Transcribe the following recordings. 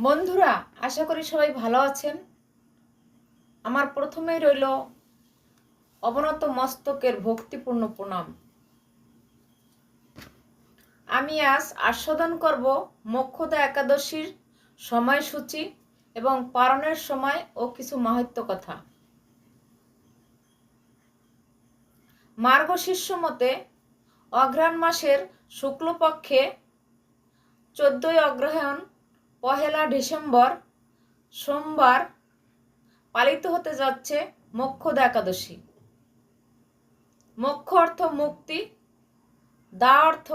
বন্ধুরা, আশা করি সবাই ভালো আছেন। আমার প্রথমেই রইল অবনত মস্তকের ভক্তিপূর্ণ প্রণাম। আমি আজ আস্বাদন করব মোক্ষদা একাদশীর সময়সূচি এবং পারণের সময় ও কিছু মাহাত্য কথা। মার্গশীর্ষ মতে, অঘ্রাণ মাসের শুক্লপক্ষে চোদ্দই অগ্রহায়ণ পহেলা ডিসেম্বর সোমবার পালিত হতে যাচ্ছে মোক্ষদা একাদশী। মোক্ষ অর্থ মুক্তি, দা অর্থ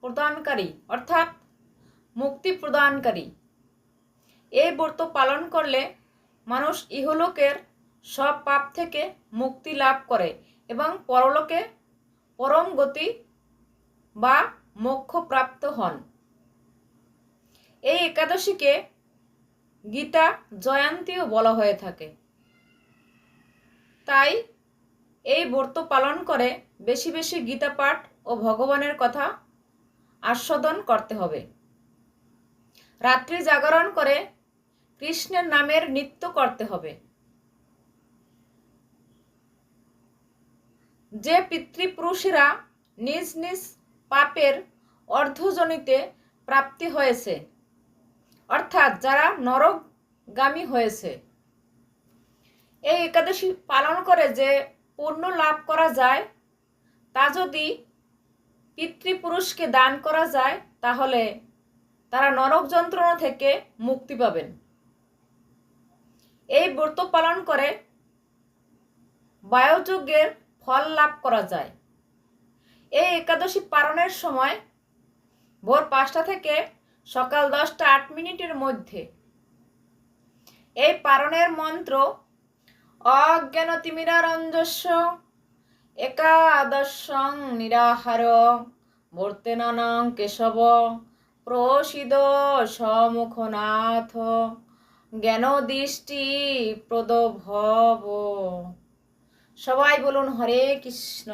প্রদানকারী, অর্থাৎ মুক্তি প্রদানকারী। এই ব্রত পালন করলে মানুষ ইহলোকের সব পাপ থেকে মুক্তি লাভ করে এবং পরলোকে পরম গতি বা মোক্ষ প্রাপ্ত হন। এই একাদশীকে গীতা জয়ন্তীও বলা হয়ে থাকে। তাই এই ব্রত পালন করে বেশি বেশি গীতা পাঠ ও ভগবানের কথা আস্বাদন করতে হবে। রাত্রি জাগরণ করে কৃষ্ণের নামের নৃত্য করতে হবে। যে পিতৃপুরুষেরা নিজ নিজ পাপের অর্ধজনিতে প্রাপ্তি হয়েছে অর্থাৎ যারা নরকগামী হয়েছে। এই একাদশী পালন করে যে পুণ্য লাভ করা যায়, তা যদি পিতৃপুরুষকে দান করা যায়, তাহলে তারা নরক যন্ত্রণা থেকে মুক্তি পাবেন। এই ব্রত পালন করে বায়ুযজ্ঞের ফল লাভ করা যায়। এই একাদশী পালনের সময় ভোর পাঁচটা থেকে সকাল দশটা আট মিনিটের মধ্যে। এই পারণের মন্ত্র অজ্ঞান অজ্ঞানতিমিরারঞ্জস্ব, একাদশং নিরাহার, মূর্তেনানাং কেশব, প্রসিদ সমুখনাথ জ্ঞান দৃষ্টি প্রদভব। সবাই বলুন, হরে কৃষ্ণ।